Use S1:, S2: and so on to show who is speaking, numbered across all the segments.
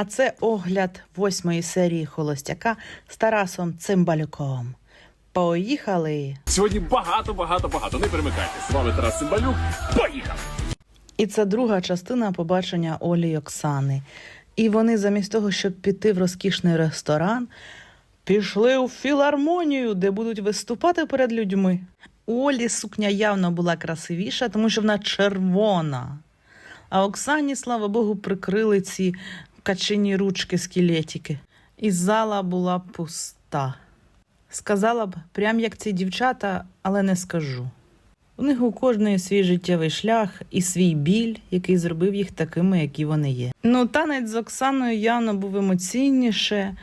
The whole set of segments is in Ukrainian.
S1: А це огляд восьмої серії Холостяка з Тарасом Цимбалюком. Поїхали!
S2: Сьогодні багато, багато, багато. Не перемикайтесь. З вами Тарас Цимбалюк. Поїхали!
S1: І це друга частина побачення Олі й Оксани. І вони замість того, щоб піти в розкішний ресторан, пішли у філармонію, де будуть виступати перед людьми. У Олі сукня явно була красивіша, тому що вона червона. А Оксані, слава Богу, прикрили ці качині ручки скелетики. І зала була пуста. Сказала б, прям як ці дівчата, але не скажу. У них у кожної свій життєвий шлях і свій біль, який зробив їх такими, які вони є. Ну, танець з Оксаною явно був емоційніше.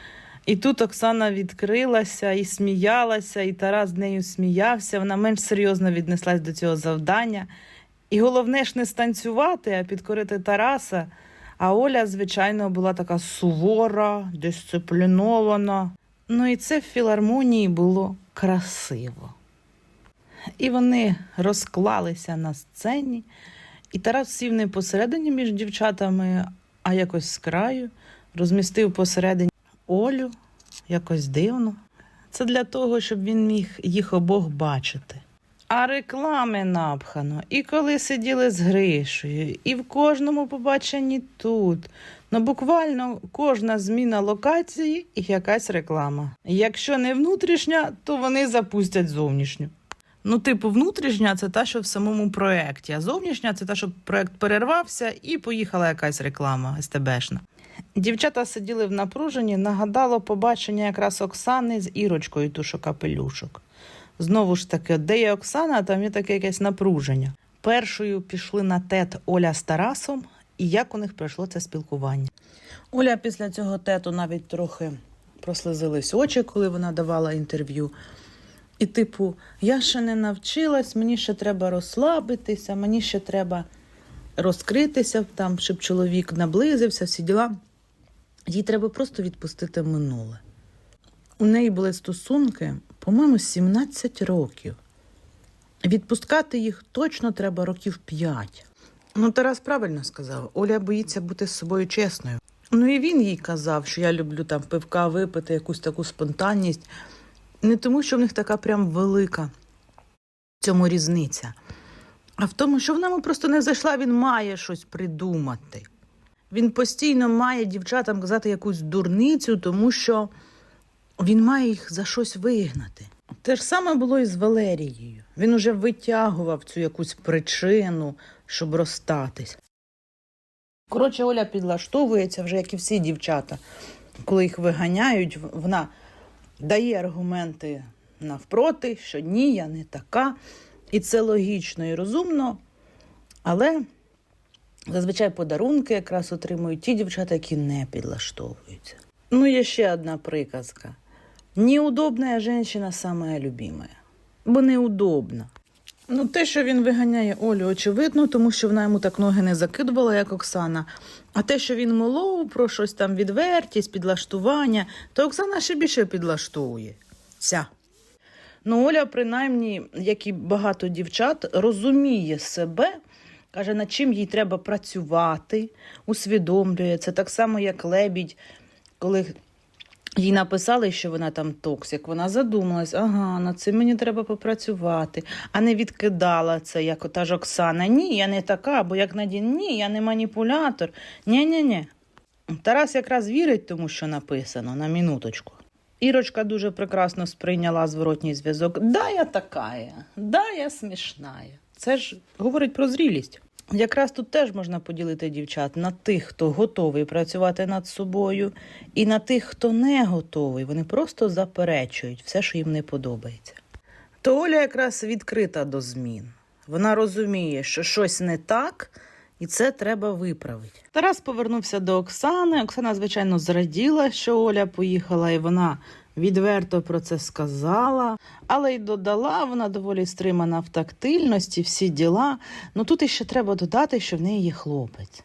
S1: І тут Оксана відкрилася і сміялася, і Тарас з нею сміявся. Вона менш серйозно віднеслась до цього завдання. І головне ж не станцювати, а підкорити Тараса. А Оля, звичайно, була така сувора, дисциплінована. Ну і це в філармонії було красиво. І вони розклалися на сцені, і Тарас сів не посередині між дівчатами, а якось з краю, розмістив посередині Олю, якось дивно. Це для того, щоб він міг їх обох бачити. А реклами напхано, і коли сиділи з Гришею, і в кожному побаченні тут. Ну, буквально кожна зміна локації і якась реклама. Якщо не внутрішня, то вони запустять зовнішню. Ну, типу, внутрішня це та, що в самому проєкті, а зовнішня це та, що проєкт перервався і поїхала якась реклама СТБшна. Дівчата сиділи в напруженні, нагадало побачення якраз Оксани з Ірочкою тушу капелюшок. Знову ж таки, де є Оксана, там є таке якесь напруження. Першою пішли на тет Оля з Тарасом, і як у них пройшло це спілкування. Оля після цього тету навіть трохи прослизились очі, коли вона давала інтерв'ю. І, типу, я ще не навчилась, мені ще треба розслабитися, мені ще треба розкритися, там, щоб чоловік наблизився, всі діла. Їй треба просто відпустити минуле. У неї були стосунки, по-моєму, 17 років. Відпускати їх точно треба років 5. Ну, Тарас правильно сказав, Оля боїться бути з собою чесною. Ну і він їй казав, що я люблю там пивка випити, якусь таку спонтанність. Не тому, що в них така прям велика в цьому різниця, а в тому, що вона йому просто не зайшла, він має щось придумати. Він постійно має дівчатам казати якусь дурницю, тому що він має їх за щось вигнати. Те ж саме було і з Валерією. Він уже витягував цю якусь причину, щоб розстатись. Коротше, Оля підлаштовується вже, як і всі дівчата. Коли їх виганяють, вона дає аргументи навпроти, що ні, я не така. І це логічно і розумно. Але зазвичай подарунки якраз отримують ті дівчата, які не підлаштовуються. Ну, є ще одна приказка. Неудобная женщина самая любимая. Бо неудобна. Ну, те, що він виганяє Олю, очевидно, тому що вона йому так ноги не закидувала, як Оксана. А те, що він молов про щось там відвертість, підлаштування, то Оксана ще більше підлаштовує. Ся. Ну, Оля, принаймні, як і багато дівчат, розуміє себе, каже, над чим їй треба працювати, усвідомлює. Це так само, як лебідь, коли їй написали, що вона там токсик. Вона задумалась, ага, над цим мені треба попрацювати, а не відкидала це, як та ж Оксана. Ні, я не така, бо як Надін, ні, я не маніпулятор. Ні-ні-ні. Тарас якраз вірить тому, що написано, на минуточку. Ірочка дуже прекрасно сприйняла зворотній зв'язок. Да, я така, да, я смішна. Це ж говорить про зрілість. Якраз тут теж можна поділити дівчат на тих, хто готовий працювати над собою, і на тих, хто не готовий. Вони просто заперечують все, що їм не подобається. То Оля якраз відкрита до змін. Вона розуміє, що щось не так, і це треба виправити. Тарас повернувся до Оксани. Оксана, звичайно, зраділа, що Оля поїхала, і вона відверто про це сказала, але й додала, вона доволі стримана в тактильності, всі діла. Ну тут іще треба додати, що в неї є хлопець.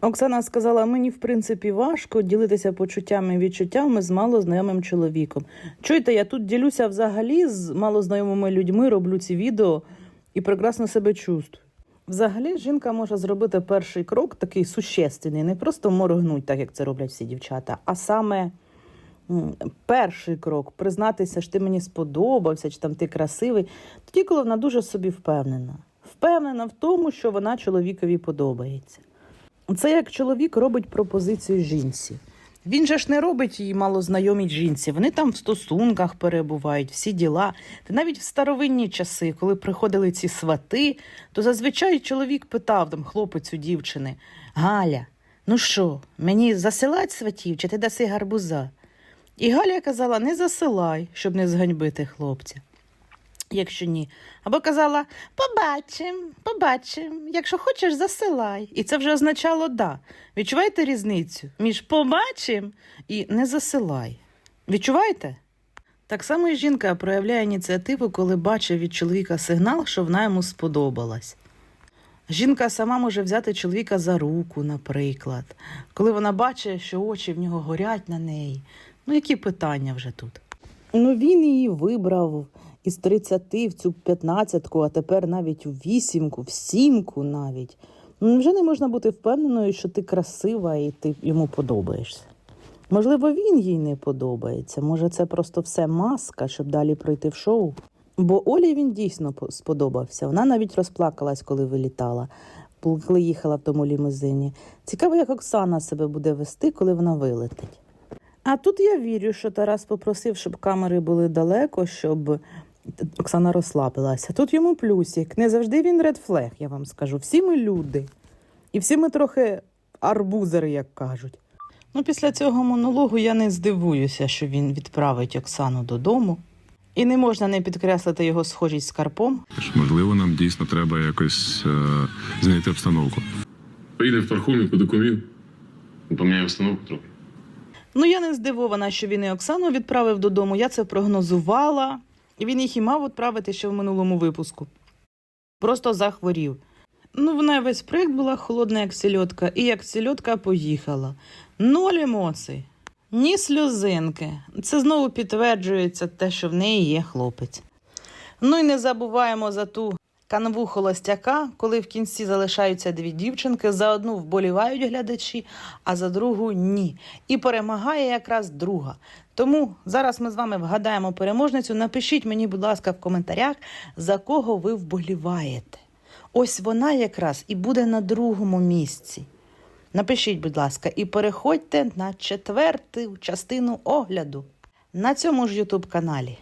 S1: Оксана сказала: мені, в принципі, важко ділитися почуттями і відчуттями з малознайомим чоловіком. Чуєте, я тут ділюся взагалі з малознайомими людьми, роблю ці відео і прекрасно себе чувствую. Взагалі, жінка може зробити перший крок такий существенний, не просто моргнуть, так як це роблять всі дівчата, а саме перший крок признатися, що ти мені сподобався, чи там ти красивий, тоді, коли вона дуже собі впевнена. Впевнена в тому, що вона чоловікові подобається. Це як чоловік робить пропозицію жінці. Він же ж не робить її малознайомій жінці. Вони там в стосунках перебувають, всі діла. Та навіть в старовинні часи, коли приходили ці свати, то зазвичай чоловік питав там хлопець у дівчини: Галя, ну що, мені засилать сватів, чи ти даси гарбуза? І Галя казала: не засилай, щоб не зганьбити хлопця. Якщо ні. Або казала побачим, побачим, якщо хочеш, засилай. І це вже означало да. Відчуваєте різницю між побачим і не засилай. Відчуваєте? Так само і жінка проявляє ініціативу, коли бачить від чоловіка сигнал, що вона йому сподобалась. Жінка сама може взяти чоловіка за руку, наприклад, коли вона бачить, що очі в нього горять на неї. Ну, які питання вже тут? Ну, він її вибрав із 30 в цю 15-ку, а тепер навіть у вісімку, в сімку навіть. Ну, вже не можна бути впевненою, що ти красива і ти йому подобаєшся. Можливо, він їй не подобається. Може, це просто все маска, щоб далі пройти в шоу. Бо Олі він дійсно сподобався. Вона навіть розплакалась, коли вилітала, коли їхала в тому лімузині. Цікаво, як Оксана себе буде вести, коли вона вилетить. А тут я вірю, що Тарас попросив, щоб камери були далеко, щоб Оксана розслабилася. Тут йому плюсик. Не завжди він редфлег, я вам скажу. Всі ми люди. І всі ми трохи арбузери, як кажуть. Ну, після цього монологу я не здивуюся, що він відправить Оксану додому. І не можна не підкреслити його схожість з Карпом.
S3: Можливо, нам дійсно треба якось е, змінити обстановку.
S4: Поїде в Пархомівку до. Поміняє установку трохи.
S1: Ну, я не здивована, що він і Оксану відправив додому. Я це прогнозувала. І він їх і мав відправити ще в минулому випуску. Просто захворів. Ну, вона весь проєкт була холодна, як сельодка, і як сельодка поїхала. Ноль емоцій, ні сльозинки. Це знову підтверджується те, що в неї є хлопець. Ну і не забуваємо за ту канву холостяка, коли в кінці залишаються дві дівчинки, за одну вболівають глядачі, а за другу ні. І перемагає якраз друга. Тому зараз ми з вами вгадаємо переможницю. Напишіть мені, будь ласка, в коментарях, за кого ви вболіваєте. Ось вона якраз і буде на другому місці. Напишіть, будь ласка, і переходьте на четверту частину огляду на цьому ж Ютуб каналі.